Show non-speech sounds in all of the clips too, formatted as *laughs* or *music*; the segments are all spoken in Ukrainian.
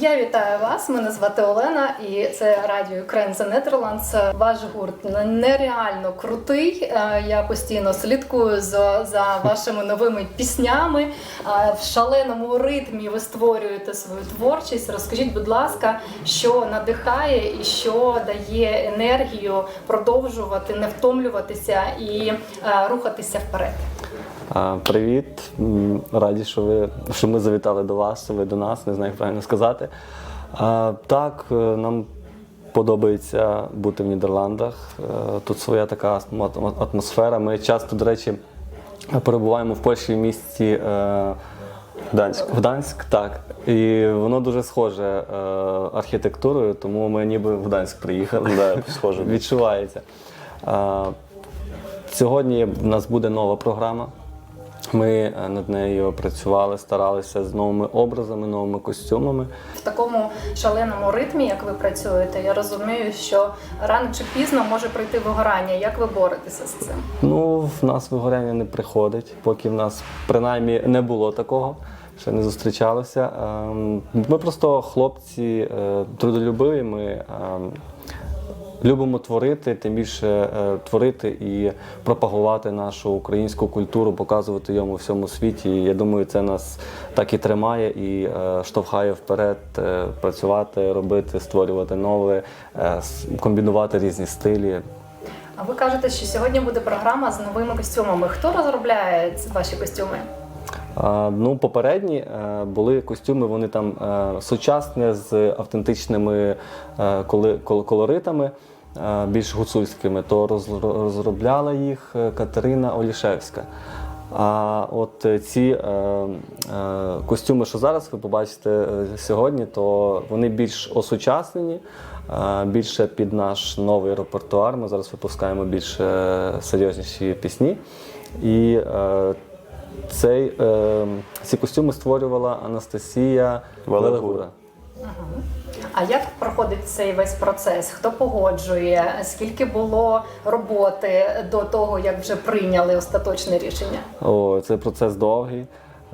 Я вітаю вас. Мене звати Олена, і це радіо Ukraine The Netherlands. Ваш гурт нереально крутий. Е, Я постійно слідкую за, за вашими новими піснями. Е, В шаленому ритмі ви створюєте свою творчість. Розкажіть, будь ласка, що надихає і що дає енергію продовжувати, не втомлюватися і е, рухатися вперед. Привіт, раді, що ви що ми завітали до вас, ви до нас, не знаю, як правильно сказати. Так, е, нам подобається бути в Нідерландах. Е, Тут своя така атмо- атмосфера. Ми часто, до речі, перебуваємо в Польщі в місті е, Гданськ. Гданськ, так. І воно дуже схоже архітектурою, тому ми ніби в Гданськ приїхали. Да, схоже. *laughs* Відчувається. Сьогодні в нас буде нова програма. Ми е, над нею працювали, старалися з новими образами, новими костюмами. В такому шаленому ритмі, як ви працюєте, я розумію, що рано чи пізно може прийти вигорання. Як ви боретеся з цим? Ну, в нас вигоряння не приходить, поки в нас принаймні не було такого, ще не зустрічалося. Ем, Ми просто хлопці е, трудолюбиві, ми ем, любимо творити, тим більше е, творити і пропагувати нашу українську культуру, показувати йому всьому світі. І я думаю, це нас так і тримає і е, штовхає вперед е, працювати, робити, створювати нове, комбінувати різні стилі. А ви кажете, що сьогодні буде програма з новими костюмами. Хто розробляє ваші костюми? Ну, попередні були костюми, вони там сучасні з автентичними колоритами, більш гуцульськими, то розробляла їх е, Катерина Олішевська. А от е, ці е, е, костюми, що зараз ви побачите е, сьогодні, то вони більш осучаснені, е, більше під наш новий репертуар. Ми зараз випускаємо більш е, серйозніші пісні. І е, цей, е, ці костюми створювала Анастасія Велигура. А як проходить цей весь процес? Хто погоджує? Скільки було роботи до того, як вже прийняли остаточне рішення? О, це процес довгий.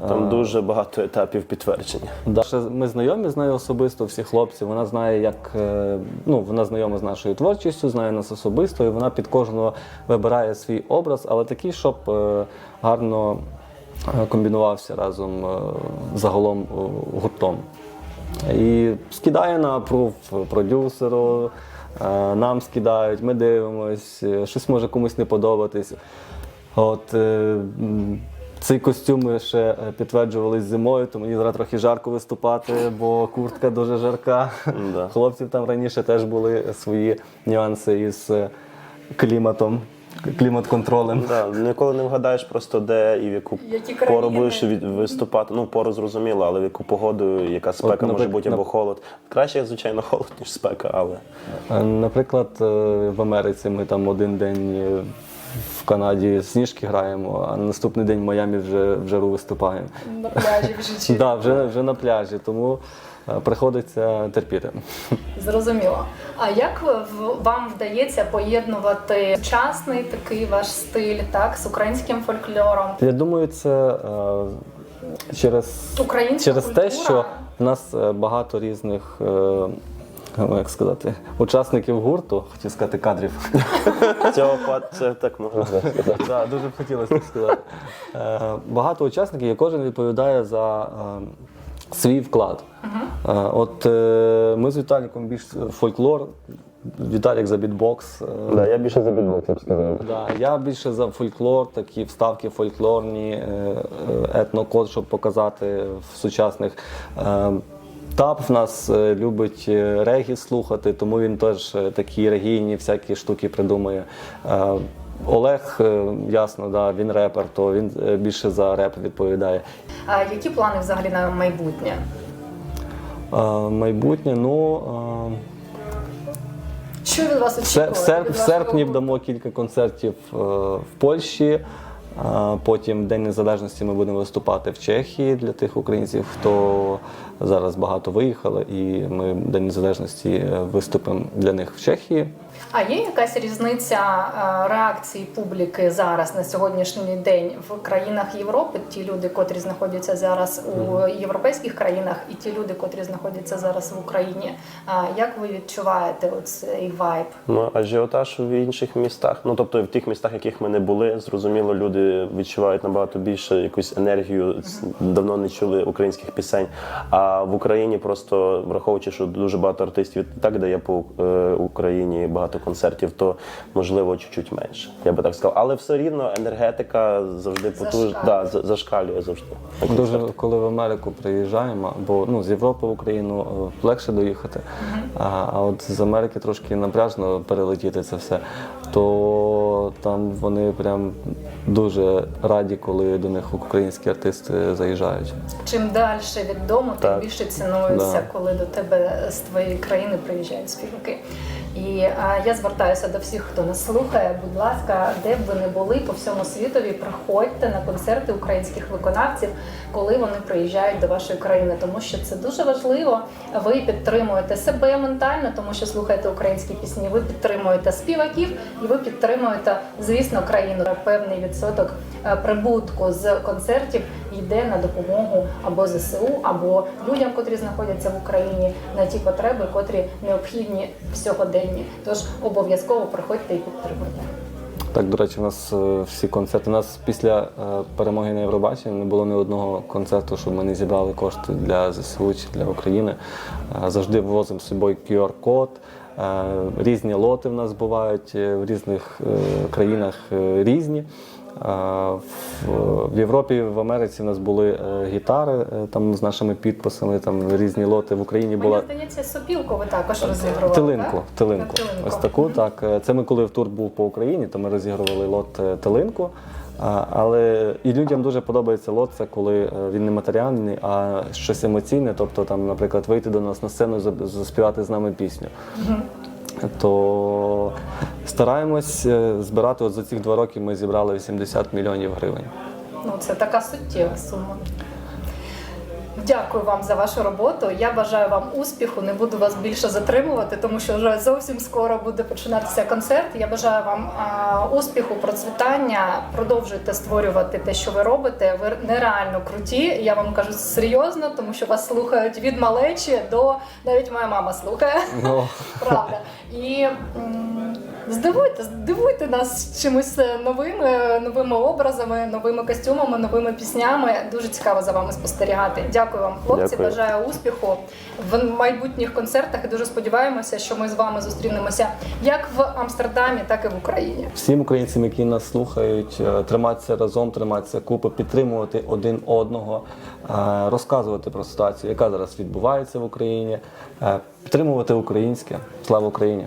Там дуже багато етапів підтвердження. Да. Ще Ми знайомі з нею особисто, всі хлопці. Вона знає, як е, ну вона знайома з нашою творчістю, знає нас особисто, і вона під кожного вибирає свій образ, але такий, щоб е, гарно е, комбінувався разом е, загалом е, гуртом. І скидає на апрув продюсеру, е, нам скидають, ми дивимось, е, щось може комусь не подобатись. От, е, ці костюми ще підтверджувались зимою, то мені зараз трохи жарко виступати, бо куртка дуже жарка. Хлопців там раніше теж були свої нюанси із кліматом, клімат-контролем. Да, ніколи не вгадаєш просто де і в яку Які пору країни. будеш від- виступати. Ну, пору зрозуміло, але в яку погоду, яка спека може наприк- бути або холод. Краще, звичайно, холод, ніж спека, але Е, Наприклад, е, в Америці ми там один день е, в Канаді сніжки граємо, а на наступний день в Майамі вже в жару виступаємо. На пляжі вже *laughs* чи Да, вже, вже на пляжі, тому приходиться терпіти. зрозуміло. А як вам вдається поєднувати сучасний такий ваш стиль, так з українським фольклором? Я думаю, це е, через, Українська через те, що в нас е, багато різних. е, ну, Як сказати, учасників гурту, хотів сказати кадрів. *laughs* цього це так можна сказати. Так, дуже б хотілося так сказати. Е, Багато учасників, і кожен відповідає за е, свій вклад. Е, От е, ми з Віталіком більш фольклор, Віталік за бітбокс. е, Да, я більше за бітбокс, я б сказав. Да, я більше за фольклор, такі вставки фольклорні, е, е, етнокод, щоб показати в сучасних. Е, Тап в нас е, любить е, регі слухати, тому він теж е, такі регійні всякі штуки придумує. Е, Олег, е, ясно, да, він репер, то він е, більше за реп відповідає. А які плани взагалі на майбутнє? А, Майбутнє, ну. А... Що від вас очікує? в, серпні вдамо кілька концертів е, в Польщі. А Потім День Незалежності ми будемо виступати в Чехії для тих українців, хто зараз багато виїхали, і ми День Незалежності е, виступимо для них в Чехії. А є якась різниця е, реакції публіки зараз на сьогоднішній день в країнах Європи? Ті люди, котрі знаходяться зараз у європейських країнах, і ті люди, котрі знаходяться зараз в Україні. А Як ви відчуваєте оцей вайб? Ну, ажіотаж в інших містах. Ну тобто в тих містах, в яких ми не були, зрозуміло, люди відчувають набагато більше якусь енергію. Давно не чули українських пісень. А в Україні просто враховуючи, що дуже багато артистів так дає по е, Україні багато концертів, то можливо чуть-чуть менше. Я би так сказав. Але все рівно енергетика завжди потужна. Зашкалює. Да, зашкалює завжди. Дуже коли в Америку приїжджаємо, бо ну з Європи в Україну е, легше доїхати. А, а от з Америки трошки напряжно перелетіти це все, то там вони прям дуже раді, коли до них українські артисти заїжджають. Чим далі від дому, тим більше цінується, Да. коли до тебе з твоєї країни приїжджають співаки. І а, я звертаюся до всіх, хто нас слухає. Будь ласка, де б ви не були по всьому світові, приходьте на концерти українських виконавців, коли вони приїжджають до вашої країни, тому що це дуже важливо. Ви підтримуєте себе ментально, тому що слухаєте українські пісні. Ви підтримуєте співаків і ви підтримуєте, звісно, країну. Певний відсоток е, прибутку з концертів йде на допомогу або ЗСУ, або людям, котрі знаходяться в Україні, на ті потреби, котрі необхідні сьогоденні. Тож обов'язково приходьте і підтримуйте. Так, до речі, у нас е, всі концерти. У нас після е, перемоги на Євробаченні не було ні одного концерту, щоб ми не зібрали кошти для ЗСУ чи для України. Е, Завжди ввозимо з собою QR-код. Різні лоти в нас бувають в різних країнах різні. В Європі, в Америці в нас були е, гітари е, там з нашими підписами, там різні лоти. В Україні була Мені здається, сопілку ви також розігрували. Тилинку, так? тилинку. Тилинку. Ось таку. Так, Е, це ми коли в тур був по Україні, то ми розігрували лот тилинку. Але і людям дуже подобається лот, це коли він не матеріальний, а щось емоційне. Тобто, там, наприклад, вийти до нас на сцену і заспівати з нами пісню. То стараємось е, збирати. От за ці два роки ми зібрали 80 мільйонів гривень. Ну, це така суттєва сума. Дякую вам за вашу роботу. Я бажаю вам успіху. Не буду вас більше затримувати, тому що вже зовсім скоро буде починатися концерт. Я бажаю вам успіху, процвітання. Продовжуйте створювати те, що ви робите. Ви нереально круті. Я вам кажу серйозно, тому що вас слухають від малечі до навіть моя мама слухає. Ну, Правда. І здивуйте, здивуйте нас чимось е, новим, е, новими образами, новими костюмами, новими піснями. Дуже цікаво за вами спостерігати. Дякую вам, хлопці. Дякую. Бажаю успіху в майбутніх концертах. І дуже сподіваємося, що ми з вами зустрінемося як в Амстердамі, так і в Україні. Всім українцям, які нас слухають, е, триматися разом, триматися купи, підтримувати один одного, розказувати про ситуацію, яка зараз відбувається в Україні, підтримувати українське. Слава Україні!